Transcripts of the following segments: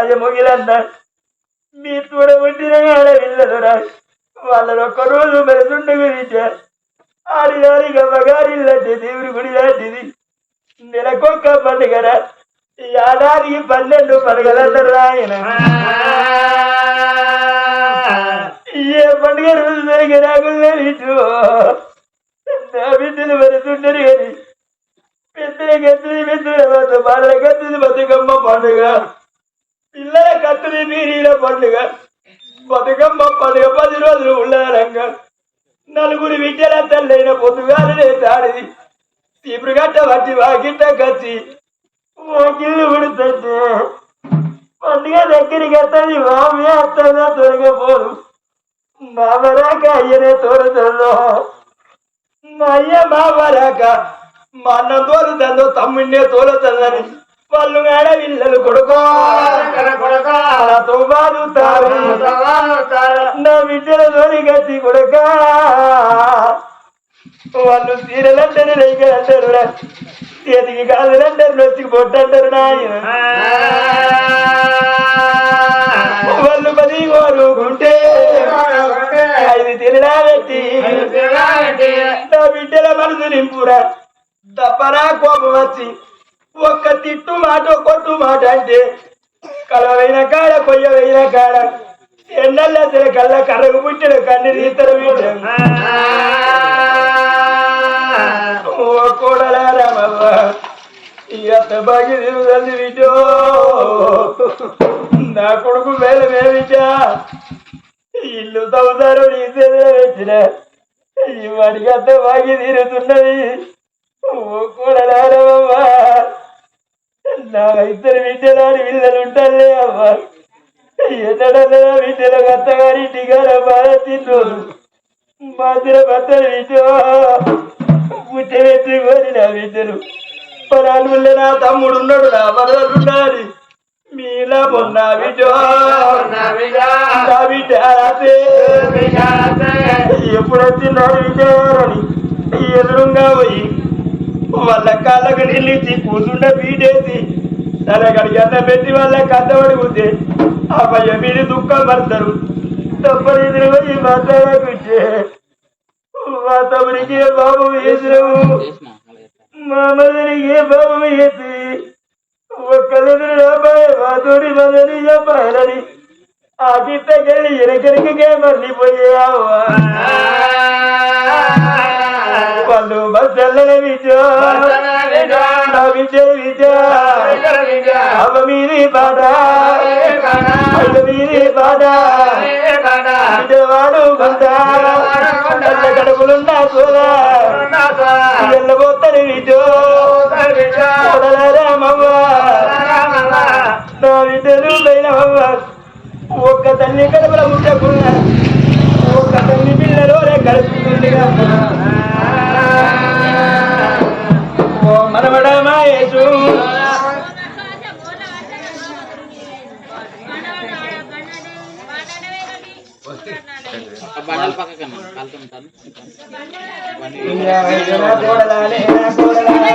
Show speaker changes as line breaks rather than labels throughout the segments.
రాజమొగిలన్న మీ తోడ పుట్టిన ఆడపిల్లలురా వాళ్ళని ఒక్క రోజు మెరుతుండగా విద్య ఆడిదారి గమ్మగారి లాంటి దేవుడి గుడి లాంటిది నెలకొక్క పండుగరా ఈ ఏడాదికి పన్నెండు పండుగలంటారు ఆయన ఏ పండుగ రోజు జరిగే నాకు ఇటు నా బిడ్డలు మెరుతుంటారు కానీ పెద్దల కత్తిని పెద్దల వద్ద బాలల కత్తిని బతుకమ్మ పండుగ పిల్లల కత్తిని మీరీల పండుగ. బతుకమ్మ పండుగ పది రోజులు ఉండాలంగా. నలుగురు విద్యల తల్లైన పొద్దుగాలనే తాడిది. తీపురు గట్ట వచ్చి వాకిట్ట కచ్చి. వాకిళ్ళు ఉడుతుంటే పండుగ దగ్గరికి వస్తుంది మామి అత్తగా తొలగపోరు మామరాక అయ్యనే తోరుతుందో మా అయ్య మామరాక మా అన్న తోలుతుందో తమ్ముడినే తోలుతుందని. వాళ్ళు మేడ పుట్టిన కన్ను తీస్తారు వీడు. ఓ కోడలా రామవ్వ ఎంత బాగి తిరుగుతుంది వీటో నా కొడుకు మేలు మేమిటా ఇల్లు తవ్వుతారు నీసేదే వచ్చిన ఈ వాడికి అంత బాగి తిరుగుతున్నది ఓ కోడలా రామవ్వ నా ఇద్దరు విద్యలాడి పిల్లలు ఉంటారులే అవ్వ. ఎన్నడన్నా విద్యల అత్తగారి ఇంటిగార బాగా తిన్నోరు మాదిర భర్తలు విద్యో పుట్టబెట్టుకొని నా విద్యలు పొలాలు నా తమ్ముడు ఉన్నాడు నా మరదలు ఉండాలి మీలా మొన్న విద్యో నా బిడ్డ ఎప్పుడు వచ్చినాడు విజయారని ఎదురుగా పోయి వాళ్ళ కాళ్ళకు నిలిచి కూర్చుండ బీడేసి తన కడిగి అన్న పెట్టి వాళ్ళ కద్దబడి ఉంటే ఆ పయ్య మీరు దుఃఖం పడతారు. తప్పని పోయి మాట్లాడకుంటే మా తమ్ముడికి ఏ బాబు వేసినవు మా మదనికి ఏ బాబు వేసి ఒక్కలెదురు రాబాయ్ మా తోడి మదని చెప్పాలని ఆ. గిట్టకెళ్ళి ఎనకెనకే మళ్ళీపోయావా వాళ్ళు బస్సల్లనే విద్య నా విద్య. విద్య అమ్మ మీది బాధ. అయ్య మీది బాధ. విజయవాడు కొంత అల్ల కడుపులున్నా సోదా. ఎల్లబోత్తని విద్య. రామవ్వ నా విద్యలు లేనవ్వ ఒక్క తల్లి కడుపుల ఉండకుండా ఒక్క తల్లి
పిల్లలు
నా కోడలాలే నా కోడలాలే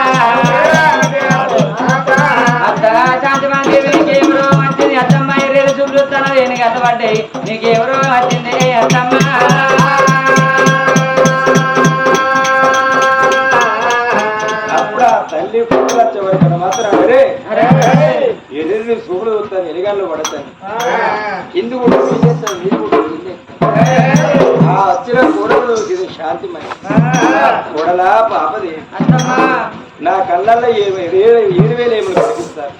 పడ్డాయి. నీకెవరో వచ్చింది అత్తమ్మా.
అప్పుడు ఆ తల్లి పుట్టుకు వచ్చేవారు మాత్రం అరే ఎదురు సూపులు చూస్తాను ఎలిగాల్లో ఆ. అచ్చిన కూడలు ఇది శాంతిమయ కూడలా పాపది. నా కళ్ళల్లో ఏడు వేలు ఏమని కనిపిస్తారు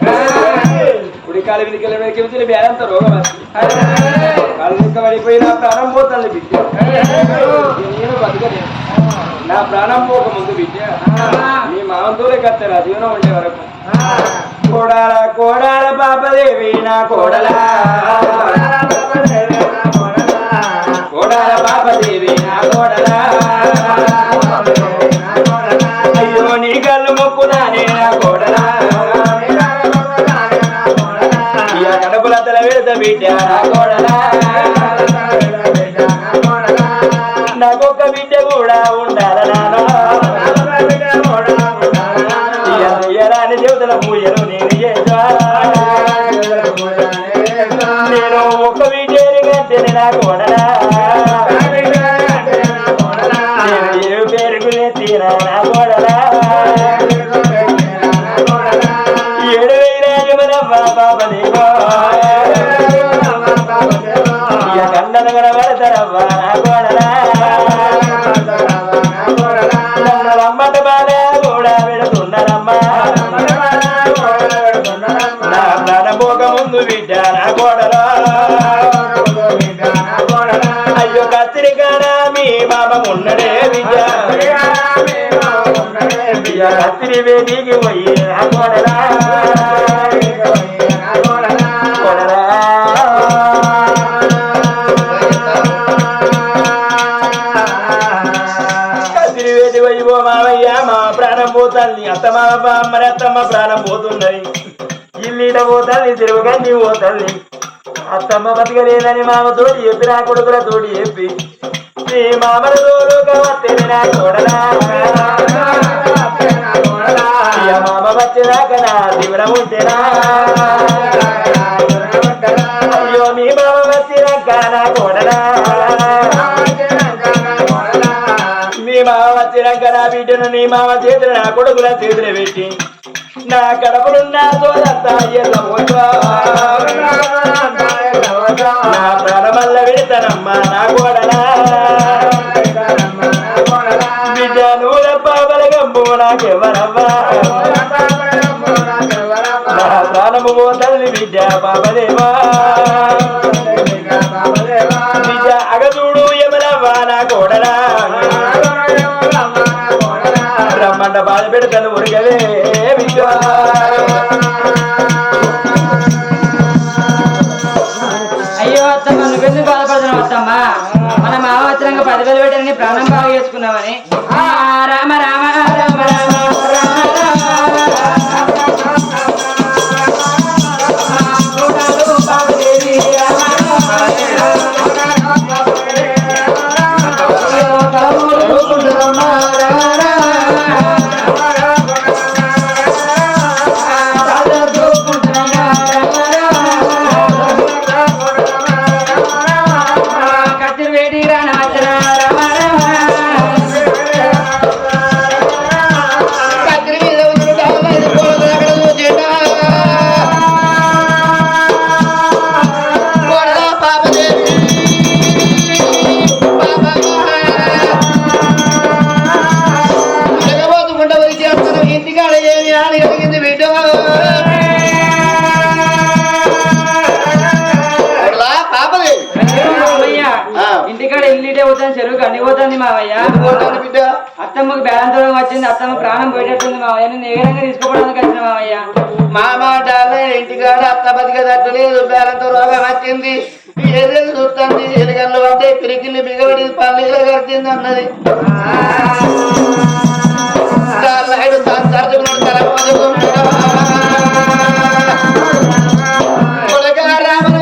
కుడి కాలు వెనుక వెనక బేరంత రోగం వెనుక పడిపోయిన ప్రాణం పోతుంది బిడ్డ. నేను బతకలేదు నా ప్రాణం పోక ముందు బిడ్డ. మీ మామతోనే కత్తారు. ఆ జీవనం ఉండే వరకు. కోడాల కోడాల పాపదేవి నా కోడాల. పూజలు నేను చేసా నేను ఒక్క బిడ్డని నా ఏ తీరా నా ఏడు వేల యమనవ్వ పాపదేవా ఇయ బిడ్డ కత్తిరి వేదికి మావయ్య మా ప్రాణం పోతుంది అత్త మామ మరి అత్తమ్మ ప్రాణం పోతున్నది ఇల్లీట పోతుంది తిరుగుగండి పోతుంది అత్తమ్మ బతకలేదని మామతోటి చెప్పి నా కొడుకులతోటి చెప్పి మీ మామల తోడుగా వత్తేనే నా కోడలా ఇక మామ వచ్చేదాకా నా ఉంటేనా? అయ్యో మీ మామ వచ్చినాక నా కోడలా? మీ మామ వచ్చినాక నా బిడ్డను నీ మామ చేతులు నా కొడుకుల చేతులు పెట్టి. నా కడపలున్న తోదంతా నా ప్రాణమల్ల పెడతానమ్మా నా కూడా నాకెవరవ్వా నా ప్రాణము పోతల్లి బిడ్డ పాపదేవా బిడ్డ అగచూడు ఎవరవ్వా నా కోడలా రమ్మంట బాధ పెడతాను ఉరగవే బిడ్డ
అయ్యో అత్తమ్మ నువ్వెందుకు బాధపడుతున్నావు అత్తమ్మ? మన మామ వచ్చినాక పదివేలు పెట్టాలని ప్రాణం బాగా చేసుకున్నామని తీసుకోవడానికి వచ్చిన మావయ్య
మామ డాలే ఇంటికాడ అత్త బతికేటట్టు లేదు బేరంతో రోగం వచ్చింది. ఏదేది చూస్తుంది ఎలుగళ్ళు అంటే పిరికిల్ని బిగబడి పల్లీలో కడిచింది అన్నది. ఇంటికాడ మేము తరచుకున్నాడు తల పదుకుంటాడు. కొడుకా రామను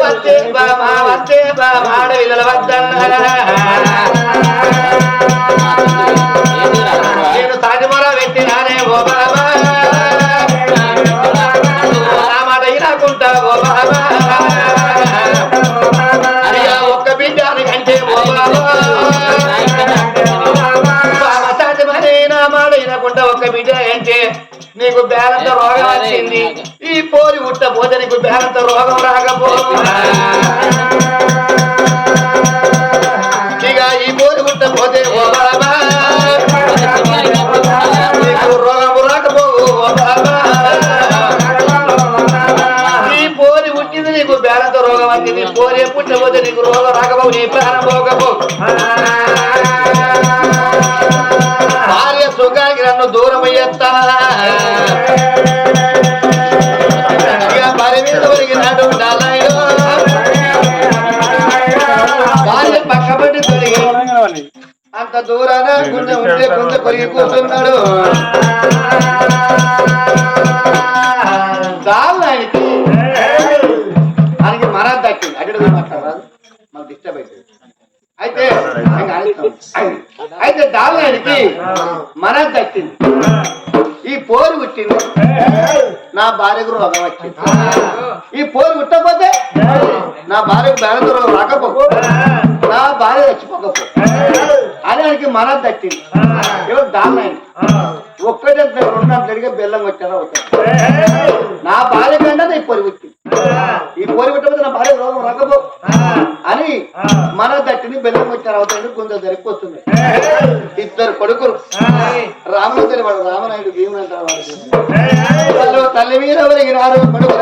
వస్తే బామా వస్తే బామా నేను సాటి మొరవెట్టినానే ఓ బాబా నా మాట వినకుంటా ఓ బాబా అయ్యా ఒక్క బిడ్డని కంటే ఓ బాబా మాట వినకుండా ఒక్క బిడ్డ అంటే నీకు బేలంత రోగం వచ్చింది. పోరి ఉట్ట నీకు బేలంత రోగం రాకపో. ఇక ఈ పోరి ఉట్టపోతే ఓ రోగం రాకపోవు ఓ పోరి పుట్టింది నీకు బేలంత రోగం వచ్చింది పోరి పుట్టపోతే నీకు రోగం రాకపోవు నీ ప్రాణం భార్య సుఖానికి నన్ను దూరం అంత దూరాన గుండె ఉంటే గుండె కొరిగి కూర్చున్నాడు దానికి దానికి మన దక్కింది. అక్కడ మాట్లాడరాదు మనకు డిస్టర్బ్ అవుతుంది అయితే. అయితే దానికి మన దక్కింది. ఈ పోరు పుట్టింది. నా భార్యకు రోగం వచ్చింది. ఈ పోరు పుట్టకపోతే నా భార్యకు బేరంత రోగం రాకపో. నా భార్య చచ్చిపోకపో అదానికి మన తట్టింది. ఎవరు దాన్ని ఒక్కటే రెండు బెల్లం వచ్చారా అవుతారు నా భార్య కంటే ఈ పొరి పుట్టింది ఈ పొరి పుట్టకపోతే నా భార్య రోగం రాకపో. అని మన దట్టిని బెల్లం వచ్చారు అవుతాడు కొంచెం జరిగిపోతుంది ఇద్దరు కొడుకులు. రాముడు తెలివాడు రామనాయుడు భీముడు అంటారు వాళ్ళు తల్లి మీద ఒరిగినారు కొడుకు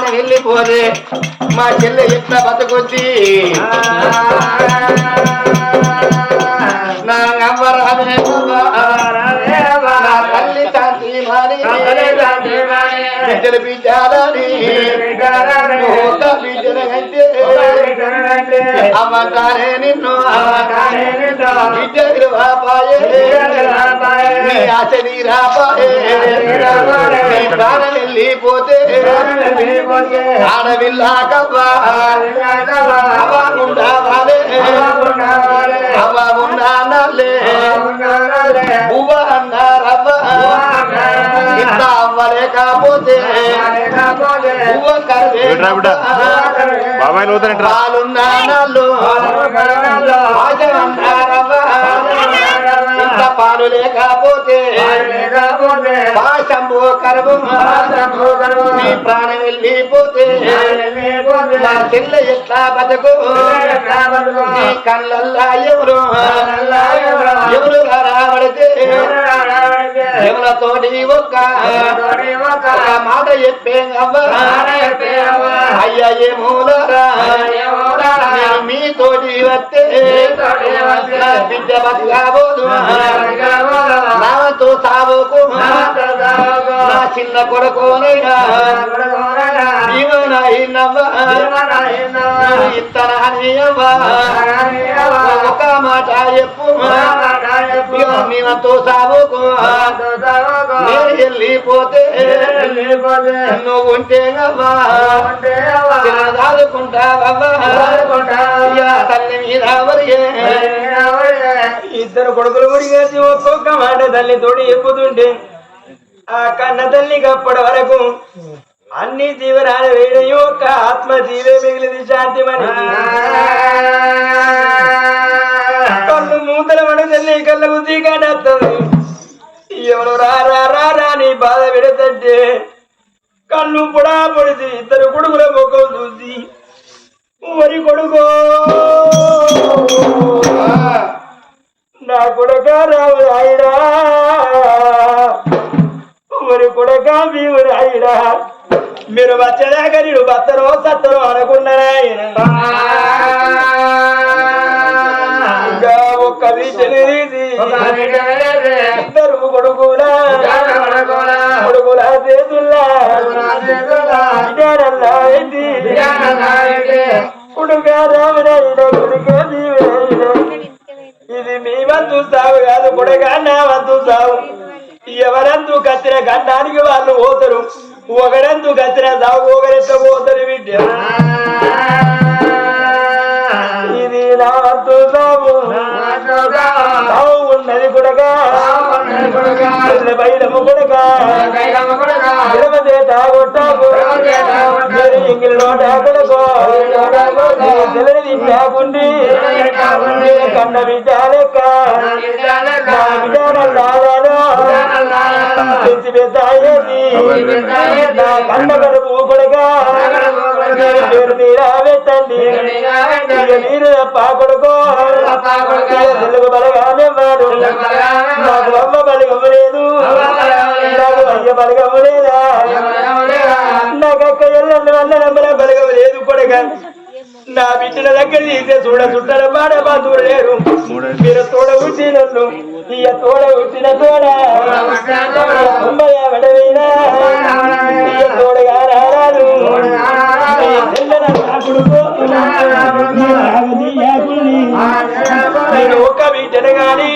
ప్రాణం వెళ్ళిపోదే మా చెల్లె ఎట్లా బతకొచ్చి నా అవ్వ బిడ్డలు బిడ్డాలని ఒక బిడ్డలు అంటే అమ్మంటారే నిన్ను. బిడ్డలు రాపాయే. నీ ఆశ నీ రాపాయే. నీ ప్రాణం వెళ్ళిపోతే. ఆడవిల్లాకవ్వా అవ్వ ఉండాలే అవ్వ ఉండాలే పువ్వ అన్నారవ్వ ఇంత అవ్వలే కాపోతే పువ్వ
ఏట్రా బిడ్డ? బాబాయ్
అన్నారవ్వ ఇంత పాలు లేకపోతే నీ ప్రాణం వెళ్ళిపోతే నా చెల్ల ఎట్లా బతుకు? నీ కళ్ళల్లా ఎవరు? ఎవరు రావడితే ఎవరితోటి ఒక్క ఒక మాట చెప్పే అవ్వ అయ్యా ఏమూలరా నేను మీతోటి వస్తే బిడ్డ బతకబోదు. నాతో సాగుకు నా చిన్న కొడుకోనైనా. అవ్వా ఒక మాట చెప్పు. సాగుకో నేను వెళ్ళిపోతే నువ్వు ఉంటే అవ్వా. దాదుకుంటావవ్వా. తల్లి మీద వరిగే
ఇద్దరు కొడుకులు ముడిగేసి ఒక్కొక్క మాట తల్లి తోడి ఎక్కుతుంటే ఆ కన్న తల్లి అప్పటి వరకు అన్ని జీవనాలు వేయడం యొక్క ఆత్మ జీవే మిగిలింది శాంతి మరి కళ్ళు మూతల పడి తల్లి కళ్ళకు తీగాడేస్తుంది ఎవరు రా రా రా నీ బాధ పెడుతుంటే కళ్ళు పొడా పొడిచి ఇద్దరు కొడుకుల ముఖం చూసి మరి కొడుకో! నా కొడక రావు రాయిరా! మరి కొడక మీరు రాయిరా! మీరు వచ్చేదాకా నేను బత్తరో సత్తరో అనుకున్నారా ఇంకా ఒక్క వీటిని ఇది మీ వంతు సాగు కాదు కొడగా నా వంతు సాగు. ఎవరంతు కత్తిన గండానికి వాళ్ళు పోతారు? ఒకరంతు కత్తిన సాగు ఒకరెత్త పోతారు బిడ్డ తింటాకుండి కన్న బిడ్డ లెక్క నా బిడ్డనల్లాలను తెచ్చి పెద్ద అయ్యేది నా కన్న కడుపు కొడగా పేరు మీరా పెట్టండి. ఇక మీరు తప్ప కొడుకో. తెలుగు బలగానేవాడు నాకు అమ్మ బలగము లేదు నాకు అయ్య బలగము లేదా నాకు అక్క ఎల్లండి వల్ల నమ్మల బలగము లేదు నా బిడ్డల దగ్గర తీసే చూడ చుట్టల బాడ బాధువులు లేరు. మీరు తోడ ఉట్టి నన్ను ఇయ తోడ ఉట్టిన తోడ. అమ్మయ్య వడవైనా? ఇయ తోడగా రారాదు నేను ఒక్క బిడ్డను కానీ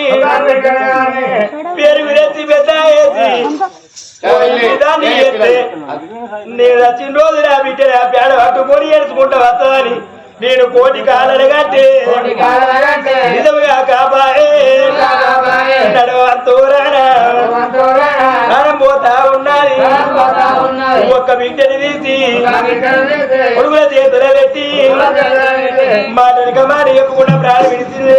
పెద్ద నేను వచ్చిన రోజు నా బిడ్డ నా పేడ పట్టుకొని ఏడుచుకుంటా వస్తామని నేను కోటి కాలని కట్టి. నడవంతూరానా ప్రాణం పోతా ఉన్నది. ఒక్క బిడ్డని తీసి కొడుకుల చేతుల పెట్టి మాటలుగా మాట చెప్పకుండా ప్రాణం విడిచింది.